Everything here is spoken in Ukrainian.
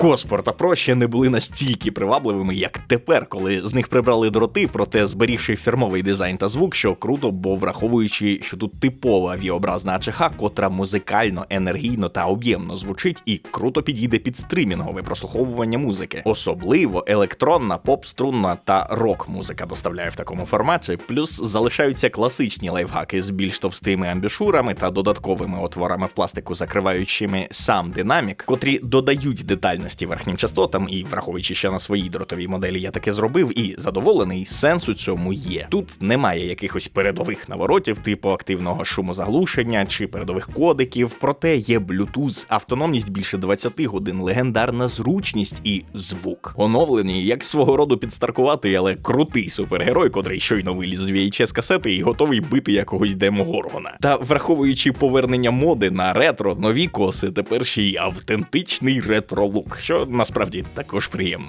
Коспор та Про не були настільки привабливими, як тепер, коли з них прибрали дроти, проте зберігши фірмовий дизайн та звук, що круто, бо враховуючи, що тут типова віобразна АЧХ, котра музикально, енергійно та об'ємно звучить і круто підійде під стрімінгове прослуховування музики. Особливо електронна, поп-струнна та рок-музика доставляє в такому форматі. Плюс залишаються класичні лайфхаки з більш товстими амбішурами та додатковими отворами в пластику, закриваючими сам динамік, котрі додають детальності верхнім частотам, і враховуючи, що на своїй дротовій моделі я таке зробив, і задоволений, сенс у цьому є. Тут немає якихось передових наворотів, типу активного шумозаглушення чи передових кодиків, проте є Bluetooth, автономність більше 20 годин, легендарна зручність і звук. Оновлені, як свого роду підстаркуватий, але крутий супергерой, котрий щойно виліз з VHS касети і готовий бити якогось демогоргона. Та враховуючи повернення моди на ретро, нові коси, тепер ще й автентичний ретро-лук, що насправді також приємно.